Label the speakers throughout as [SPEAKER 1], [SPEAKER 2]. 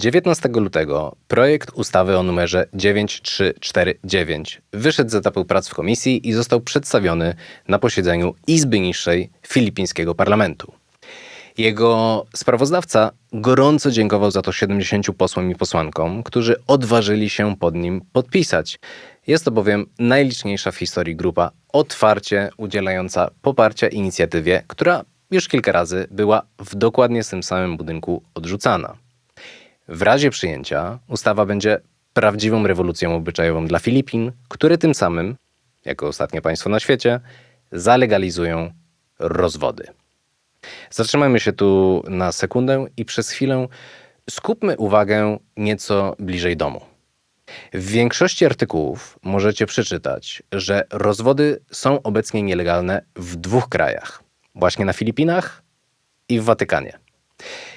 [SPEAKER 1] 19 lutego projekt ustawy o numerze 9349 wyszedł z etapu prac w komisji i został przedstawiony na posiedzeniu Izby Niższej Filipińskiego Parlamentu. Jego sprawozdawca gorąco dziękował za to 70 posłom i posłankom, którzy odważyli się pod nim podpisać. Jest to bowiem najliczniejsza w historii grupa otwarcie udzielająca poparcia inicjatywie, która już kilka razy była w dokładnie tym samym budynku odrzucana. W razie przyjęcia ustawa będzie prawdziwą rewolucją obyczajową dla Filipin, które tym samym, jako ostatnie państwo na świecie, zalegalizują rozwody. Zatrzymajmy się tu na sekundę i przez chwilę skupmy uwagę nieco bliżej domu. W większości artykułów możecie przeczytać, że rozwody są obecnie nielegalne w dwóch krajach: właśnie na Filipinach i w Watykanie.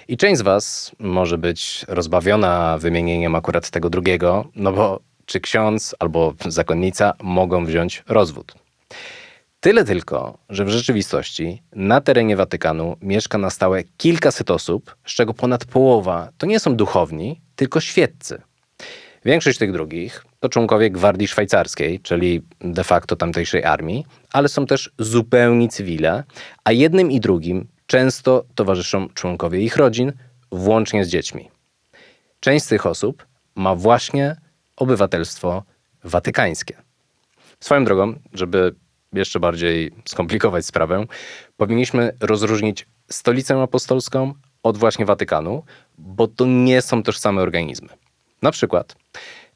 [SPEAKER 1] I część z Was może być rozbawiona wymienieniem akurat tego drugiego, no bo czy ksiądz albo zakonnica mogą wziąć rozwód? Tyle tylko, że w rzeczywistości na terenie Watykanu mieszka na stałe kilkaset osób, z czego ponad połowa to nie są duchowni, tylko świeccy. Większość tych drugich to członkowie Gwardii Szwajcarskiej, czyli de facto tamtejszej armii, ale są też zupełni cywile, a jednym i drugim często towarzyszą członkowie ich rodzin, włącznie z dziećmi. Część z tych osób ma właśnie obywatelstwo watykańskie. Swoją drogą, żeby jeszcze bardziej skomplikować sprawę, powinniśmy rozróżnić stolicę apostolską od właśnie Watykanu, bo to nie są tożsame organizmy. Na przykład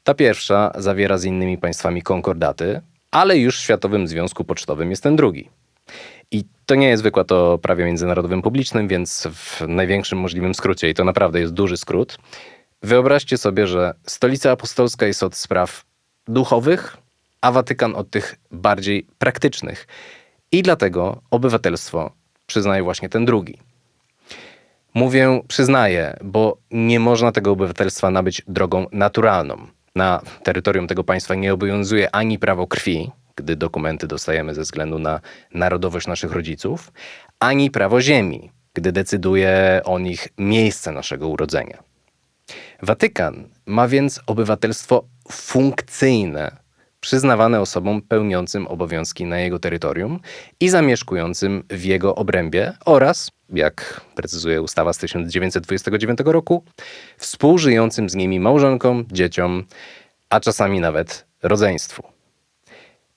[SPEAKER 1] ta pierwsza zawiera z innymi państwami konkordaty, ale już w Światowym Związku Pocztowym jest ten drugi. I to nie jest wykład o prawie międzynarodowym publicznym, więc w największym możliwym skrócie, i to naprawdę jest duży skrót, wyobraźcie sobie, że stolica apostolska jest od spraw duchowych, a Watykan od tych bardziej praktycznych. I dlatego obywatelstwo przyznaje właśnie ten drugi. Mówię przyznaję, bo nie można tego obywatelstwa nabyć drogą naturalną. Na terytorium tego państwa nie obowiązuje ani prawo krwi, gdy dokumenty dostajemy ze względu na narodowość naszych rodziców, ani prawo ziemi, gdy decyduje o nich miejsce naszego urodzenia. Watykan ma więc obywatelstwo funkcyjne, przyznawane osobom pełniącym obowiązki na jego terytorium i zamieszkującym w jego obrębie oraz, jak precyzuje ustawa z 1929 roku, współżyjącym z nimi małżonkom, dzieciom, a czasami nawet rodzeństwu.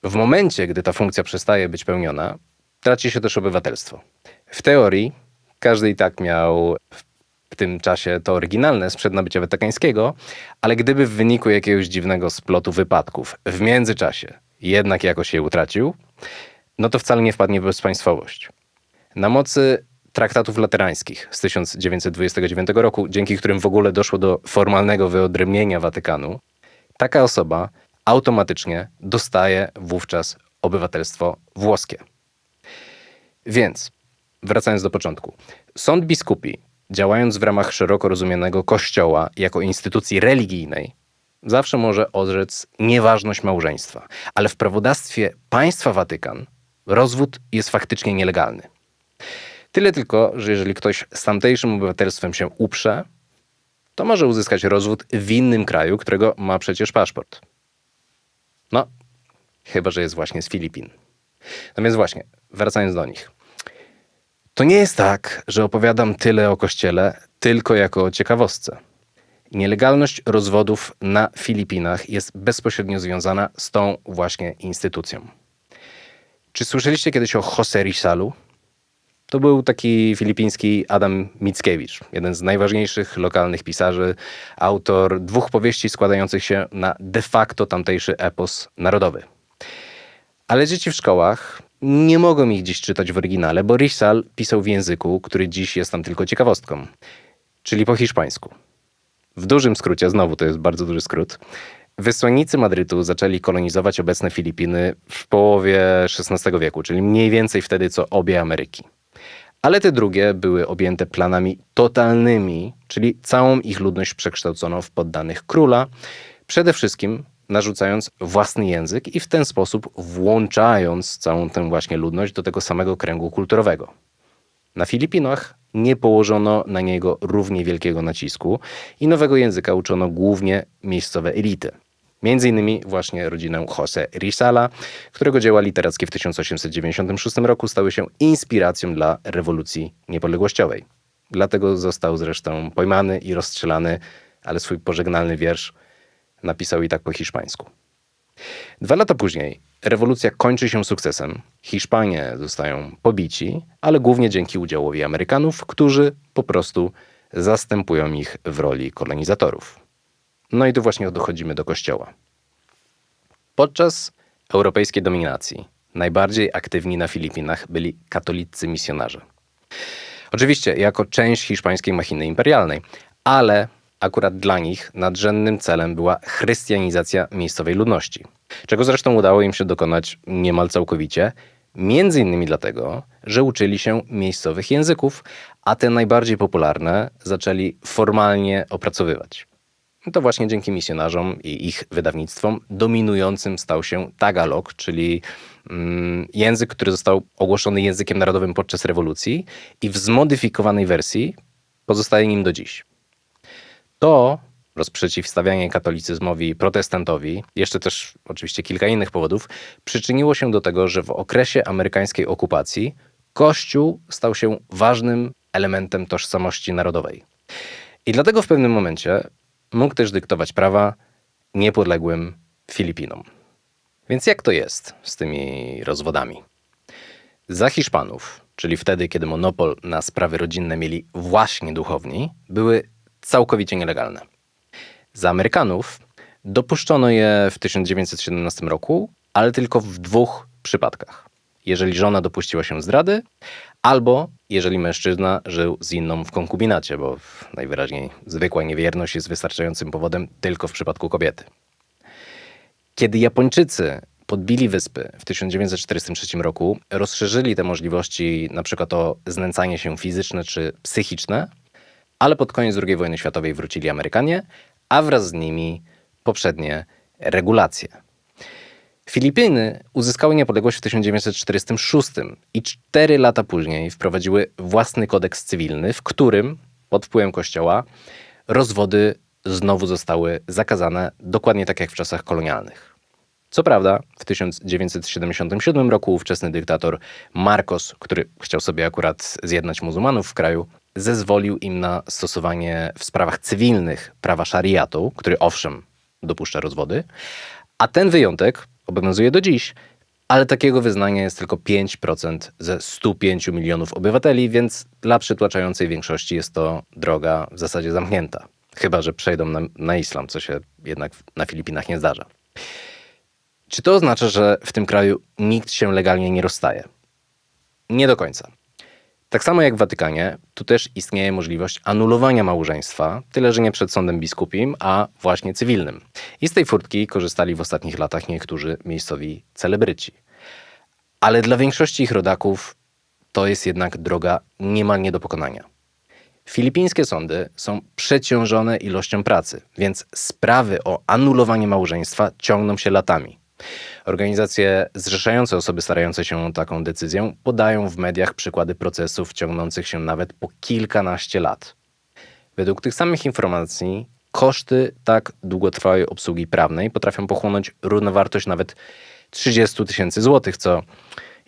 [SPEAKER 1] W momencie, gdy ta funkcja przestaje być pełniona, traci się też obywatelstwo. W teorii każdy i tak miał w tym czasie to oryginalne sprzed nabycia watykańskiego, ale gdyby w wyniku jakiegoś dziwnego splotu wypadków w międzyczasie jednak jakoś je utracił, no to wcale nie wpadnie w bezpaństwowość. Na mocy traktatów laterańskich z 1929 roku, dzięki którym w ogóle doszło do formalnego wyodrębnienia Watykanu, taka osoba automatycznie dostaje wówczas obywatelstwo włoskie. Więc, wracając do początku, sąd biskupi, działając w ramach szeroko rozumianego kościoła jako instytucji religijnej, zawsze może odrzec nieważność małżeństwa, ale w prawodawstwie państwa Watykan rozwód jest faktycznie nielegalny. Tyle tylko, że jeżeli ktoś z tamtejszym obywatelstwem się uprze, to może uzyskać rozwód w innym kraju, którego ma przecież paszport. No, chyba że jest właśnie z Filipin. No więc właśnie, wracając do nich. To nie jest tak, że opowiadam tyle o kościele tylko jako o ciekawostce. Nielegalność rozwodów na Filipinach jest bezpośrednio związana z tą właśnie instytucją. Czy słyszeliście kiedyś o Jose Rizalu? To był taki filipiński Adam Mickiewicz, jeden z najważniejszych lokalnych pisarzy, autor dwóch powieści składających się na de facto tamtejszy epos narodowy. Ale dzieci w szkołach nie mogą ich dziś czytać w oryginale, bo Rizal pisał w języku, który dziś jest tam tylko ciekawostką, czyli po hiszpańsku. W dużym skrócie, znowu to jest bardzo duży skrót, wysłannicy Madrytu zaczęli kolonizować obecne Filipiny w połowie XVI wieku, czyli mniej więcej wtedy co obie Ameryki. Ale te drugie były objęte planami totalnymi, czyli całą ich ludność przekształcono w poddanych króla, przede wszystkim narzucając własny język i w ten sposób włączając całą tę właśnie ludność do tego samego kręgu kulturowego. Na Filipinach nie położono na niego równie wielkiego nacisku i nowego języka uczono głównie miejscowe elity. Między innymi właśnie rodzinę José Rizala, którego dzieła literackie w 1896 roku stały się inspiracją dla rewolucji niepodległościowej. Dlatego został zresztą pojmany i rozstrzelany, ale swój pożegnalny wiersz napisał i tak po hiszpańsku. Dwa lata później rewolucja kończy się sukcesem. Hiszpanie zostają pobici, ale głównie dzięki udziałowi Amerykanów, którzy po prostu zastępują ich w roli kolonizatorów. No i tu właśnie dochodzimy do kościoła. Podczas europejskiej dominacji najbardziej aktywni na Filipinach byli katolicy misjonarze. Oczywiście jako część hiszpańskiej machiny imperialnej, ale akurat dla nich nadrzędnym celem była chrystianizacja miejscowej ludności, czego zresztą udało im się dokonać niemal całkowicie, między innymi dlatego, że uczyli się miejscowych języków, a te najbardziej popularne zaczęli formalnie opracowywać. To właśnie dzięki misjonarzom i ich wydawnictwom dominującym stał się Tagalog, czyli mm, język, który został ogłoszony językiem narodowym podczas rewolucji i w zmodyfikowanej wersji pozostaje nim do dziś. To rozprzeciwstawianie katolicyzmowi protestantowi, jeszcze też oczywiście kilka innych powodów, przyczyniło się do tego, że w okresie amerykańskiej okupacji Kościół stał się ważnym elementem tożsamości narodowej. I dlatego w pewnym momencie mógł też dyktować prawa niepodległym Filipinom. Więc jak to jest z tymi rozwodami? Za Hiszpanów, czyli wtedy, kiedy monopol na sprawy rodzinne mieli właśnie duchowni, były całkowicie nielegalne. Za Amerykanów dopuszczono je w 1917 roku, ale tylko w dwóch przypadkach. Jeżeli żona dopuściła się zdrady, albo jeżeli mężczyzna żył z inną w konkubinacie, bo najwyraźniej zwykła niewierność jest wystarczającym powodem tylko w przypadku kobiety. Kiedy Japończycy podbili wyspy w 1943 roku, rozszerzyli te możliwości przykład o znęcanie się fizyczne czy psychiczne, ale pod koniec II wojny światowej wrócili Amerykanie, a wraz z nimi poprzednie regulacje. Filipiny uzyskały niepodległość w 1946 i cztery lata później wprowadziły własny kodeks cywilny, w którym pod wpływem kościoła rozwody znowu zostały zakazane, dokładnie tak jak w czasach kolonialnych. Co prawda, w 1977 roku ówczesny dyktator Marcos, który chciał sobie akurat zjednać muzułmanów w kraju, zezwolił im na stosowanie w sprawach cywilnych prawa szariatu, który owszem dopuszcza rozwody, a ten wyjątek obowiązuje do dziś, ale takiego wyznania jest tylko 5% ze 105 milionów obywateli, więc dla przytłaczającej większości jest to droga w zasadzie zamknięta. Chyba, że przejdą na, na islam, co się jednak na Filipinach nie zdarza. Czy to oznacza, że w tym kraju nikt się legalnie nie rozstaje? Nie do końca. Tak samo jak w Watykanie, tu też istnieje możliwość anulowania małżeństwa, tyle że nie przed sądem biskupim, a właśnie cywilnym. I z tej furtki korzystali w ostatnich latach niektórzy miejscowi celebryci. Ale dla większości ich rodaków to jest jednak droga niemal nie do pokonania. Filipińskie sądy są przeciążone ilością pracy, więc sprawy o anulowanie małżeństwa ciągną się latami. Organizacje zrzeszające osoby starające się o taką decyzję podają w mediach przykłady procesów ciągnących się nawet po kilkanaście lat. Według tych samych informacji koszty tak długotrwałej obsługi prawnej potrafią pochłonąć równowartość nawet 30 tysięcy złotych, co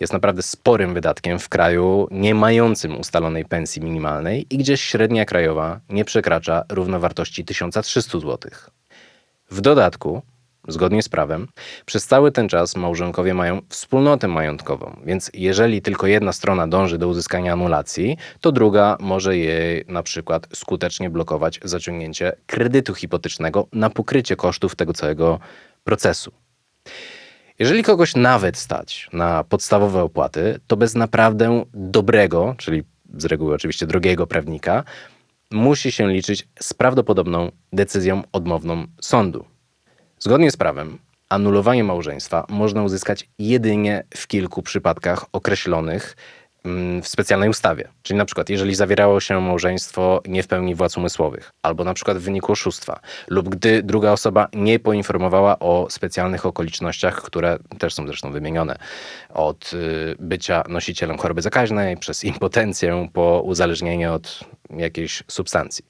[SPEAKER 1] jest naprawdę sporym wydatkiem w kraju nie mającym ustalonej pensji minimalnej i gdzie średnia krajowa nie przekracza równowartości 1300 zł. W dodatku Zgodnie z prawem, przez cały ten czas małżonkowie mają wspólnotę majątkową, więc jeżeli tylko jedna strona dąży do uzyskania anulacji, to druga może jej na przykład skutecznie blokować zaciągnięcie kredytu hipotecznego na pokrycie kosztów tego całego procesu. Jeżeli kogoś nawet stać na podstawowe opłaty, to bez naprawdę dobrego, czyli z reguły oczywiście drogiego prawnika, musi się liczyć z prawdopodobną decyzją odmowną sądu. Zgodnie z prawem, anulowanie małżeństwa można uzyskać jedynie w kilku przypadkach określonych mm, w specjalnej ustawie. Czyli na przykład, jeżeli zawierało się małżeństwo nie w pełni władz umysłowych, albo na przykład w wyniku oszustwa, lub gdy druga osoba nie poinformowała o specjalnych okolicznościach, które też są zresztą wymienione, od y, bycia nosicielem choroby zakaźnej, przez impotencję, po uzależnienie od jakiejś substancji.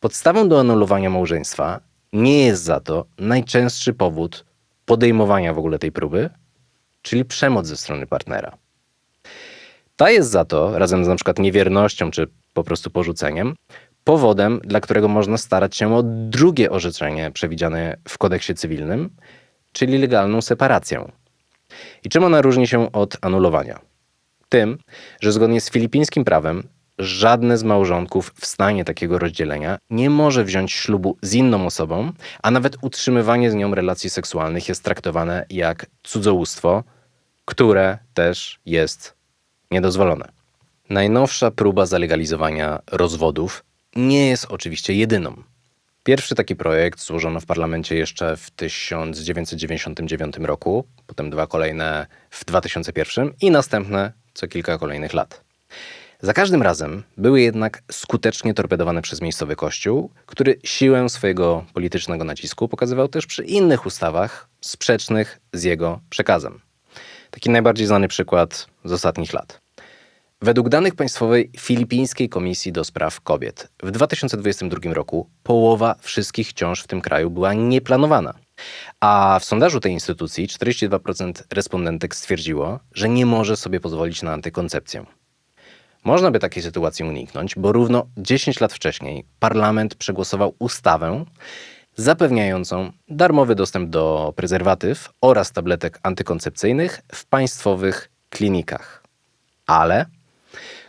[SPEAKER 1] Podstawą do anulowania małżeństwa nie jest za to najczęstszy powód podejmowania w ogóle tej próby, czyli przemoc ze strony partnera. Ta jest za to, razem z na przykład niewiernością czy po prostu porzuceniem, powodem, dla którego można starać się o drugie orzeczenie przewidziane w kodeksie cywilnym, czyli legalną separację. I czym ona różni się od anulowania? Tym, że zgodnie z filipińskim prawem żadne z małżonków w stanie takiego rozdzielenia nie może wziąć ślubu z inną osobą, a nawet utrzymywanie z nią relacji seksualnych jest traktowane jak cudzołóstwo, które też jest niedozwolone. Najnowsza próba zalegalizowania rozwodów nie jest oczywiście jedyną. Pierwszy taki projekt złożono w parlamencie jeszcze w 1999 roku, potem dwa kolejne w 2001 i następne co kilka kolejnych lat. Za każdym razem były jednak skutecznie torpedowane przez miejscowy kościół, który siłę swojego politycznego nacisku pokazywał też przy innych ustawach sprzecznych z jego przekazem. Taki najbardziej znany przykład z ostatnich lat. Według danych Państwowej Filipińskiej Komisji do Spraw Kobiet w 2022 roku połowa wszystkich ciąż w tym kraju była nieplanowana. A w sondażu tej instytucji 42% respondentek stwierdziło, że nie może sobie pozwolić na antykoncepcję. Można by takiej sytuacji uniknąć, bo równo 10 lat wcześniej parlament przegłosował ustawę zapewniającą darmowy dostęp do prezerwatyw oraz tabletek antykoncepcyjnych w państwowych klinikach. Ale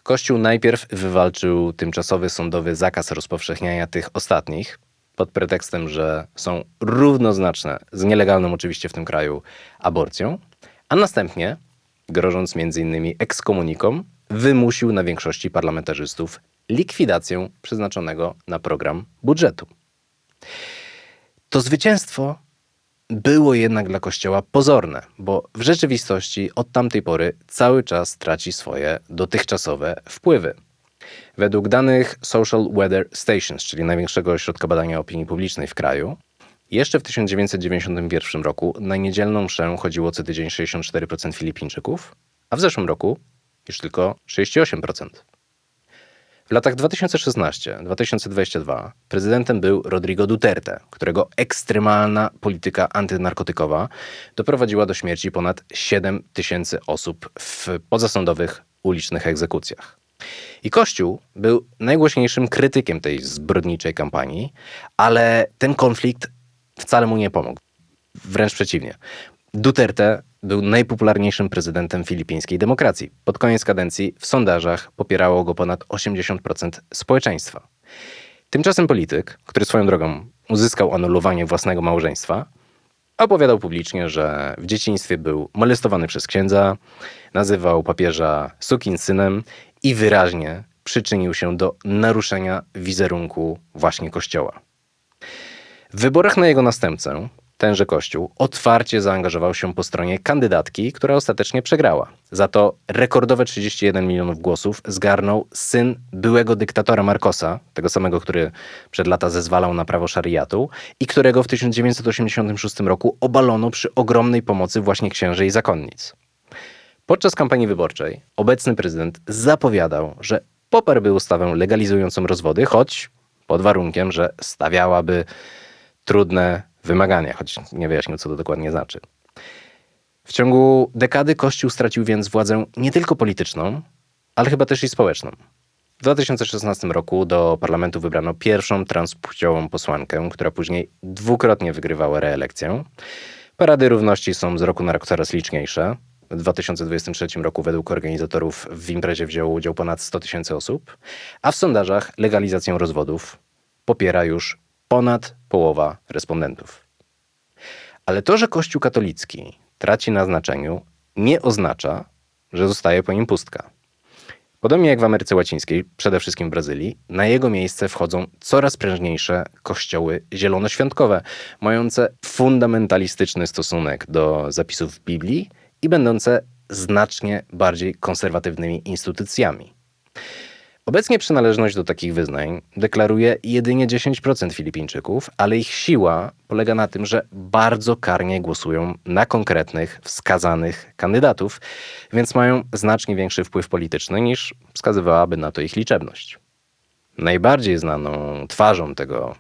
[SPEAKER 1] Kościół najpierw wywalczył tymczasowy sądowy zakaz rozpowszechniania tych ostatnich pod pretekstem, że są równoznaczne z nielegalną oczywiście w tym kraju aborcją, a następnie, grożąc m.in. ekskomunikom, wymusił na większości parlamentarzystów likwidację przeznaczonego na program budżetu. To zwycięstwo było jednak dla Kościoła pozorne, bo w rzeczywistości od tamtej pory cały czas traci swoje dotychczasowe wpływy. Według danych Social Weather Stations, czyli największego ośrodka badania opinii publicznej w kraju, jeszcze w 1991 roku na niedzielną mszę chodziło co tydzień 64% Filipińczyków, a w zeszłym roku już tylko 68%. W latach 2016-2022 prezydentem był Rodrigo Duterte, którego ekstremalna polityka antynarkotykowa doprowadziła do śmierci ponad 7 tysięcy osób w pozasądowych ulicznych egzekucjach. I Kościół był najgłośniejszym krytykiem tej zbrodniczej kampanii, ale ten konflikt wcale mu nie pomógł. Wręcz przeciwnie. Duterte był najpopularniejszym prezydentem filipińskiej demokracji. Pod koniec kadencji w sondażach popierało go ponad 80% społeczeństwa. Tymczasem polityk, który swoją drogą uzyskał anulowanie własnego małżeństwa, opowiadał publicznie, że w dzieciństwie był molestowany przez księdza, nazywał papieża synem i wyraźnie przyczynił się do naruszenia wizerunku właśnie Kościoła. W wyborach na jego następcę tenże Kościół otwarcie zaangażował się po stronie kandydatki, która ostatecznie przegrała. Za to rekordowe 31 milionów głosów zgarnął syn byłego dyktatora Marcosa, tego samego, który przed lata zezwalał na prawo szariatu i którego w 1986 roku obalono przy ogromnej pomocy właśnie księży i zakonnic. Podczas kampanii wyborczej obecny prezydent zapowiadał, że poparłby ustawę legalizującą rozwody, choć pod warunkiem, że stawiałaby trudne wymagania, choć nie wyjaśnił, co to dokładnie znaczy. W ciągu dekady Kościół stracił więc władzę nie tylko polityczną, ale chyba też i społeczną. W 2016 roku do parlamentu wybrano pierwszą transpłciową posłankę, która później dwukrotnie wygrywała reelekcję. Parady równości są z roku na rok coraz liczniejsze. W 2023 roku według organizatorów w imprezie wzięło udział ponad 100 tysięcy osób, a w sondażach legalizację rozwodów popiera już ponad połowa respondentów. Ale to, że Kościół katolicki traci na znaczeniu, nie oznacza, że zostaje po nim pustka. Podobnie jak w Ameryce Łacińskiej, przede wszystkim w Brazylii, na jego miejsce wchodzą coraz prężniejsze kościoły zielonoświątkowe, mające fundamentalistyczny stosunek do zapisów Biblii i będące znacznie bardziej konserwatywnymi instytucjami. Obecnie przynależność do takich wyznań deklaruje jedynie 10% Filipińczyków, ale ich siła polega na tym, że bardzo karnie głosują na konkretnych, wskazanych kandydatów, więc mają znacznie większy wpływ polityczny niż wskazywałaby na to ich liczebność. Najbardziej znaną twarzą tego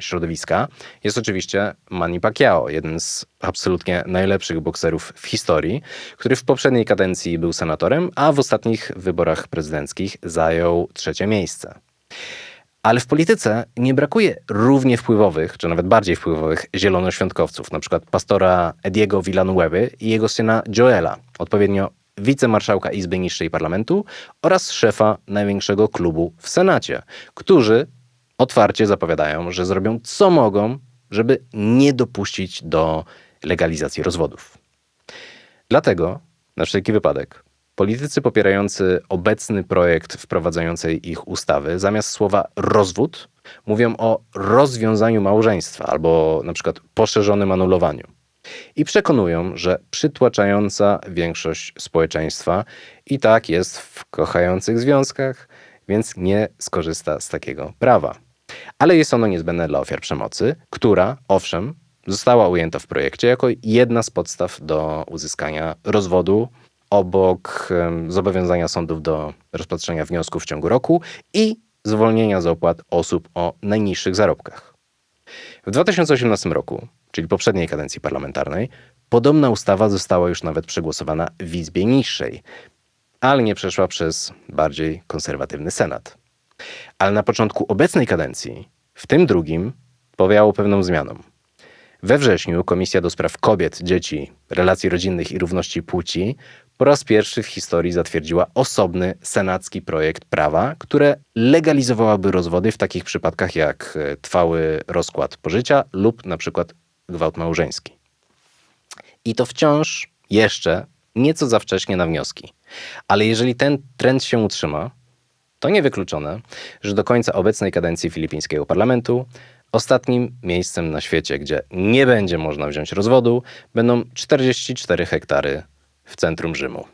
[SPEAKER 1] środowiska jest oczywiście Manny Pacquiao, jeden z absolutnie najlepszych bokserów w historii, który w poprzedniej kadencji był senatorem, a w ostatnich wyborach prezydenckich zajął trzecie miejsce. Ale w polityce nie brakuje równie wpływowych, czy nawet bardziej wpływowych zielonoświątkowców, przykład pastora Ediego Villanueva i jego syna Joela, odpowiednio wicemarszałka Izby Niższej Parlamentu oraz szefa największego klubu w Senacie, którzy otwarcie zapowiadają, że zrobią co mogą, żeby nie dopuścić do legalizacji rozwodów. Dlatego, na wszelki wypadek, politycy popierający obecny projekt wprowadzającej ich ustawy, zamiast słowa rozwód, mówią o rozwiązaniu małżeństwa albo na przykład poszerzonym anulowaniu. I przekonują, że przytłaczająca większość społeczeństwa i tak jest w kochających związkach, więc nie skorzysta z takiego prawa. Ale jest ono niezbędne dla ofiar przemocy, która, owszem, została ujęta w projekcie jako jedna z podstaw do uzyskania rozwodu obok zobowiązania sądów do rozpatrzenia wniosków w ciągu roku i zwolnienia z opłat osób o najniższych zarobkach. W 2018 roku, czyli poprzedniej kadencji parlamentarnej, podobna ustawa została już nawet przegłosowana w Izbie Niższej, ale nie przeszła przez bardziej konserwatywny Senat. Ale na początku obecnej kadencji, w tym drugim, powiało pewną zmianą. We wrześniu Komisja do Spraw Kobiet, Dzieci, Relacji Rodzinnych i Równości Płci po raz pierwszy w historii zatwierdziła osobny senacki projekt prawa, które legalizowałaby rozwody w takich przypadkach jak e, trwały rozkład pożycia lub na przykład gwałt małżeński. I to wciąż jeszcze nieco za wcześnie na wnioski. Ale jeżeli ten trend się utrzyma, to niewykluczone, że do końca obecnej kadencji filipińskiego parlamentu ostatnim miejscem na świecie, gdzie nie będzie można wziąć rozwodu, będą 44 hektary w centrum Rzymu.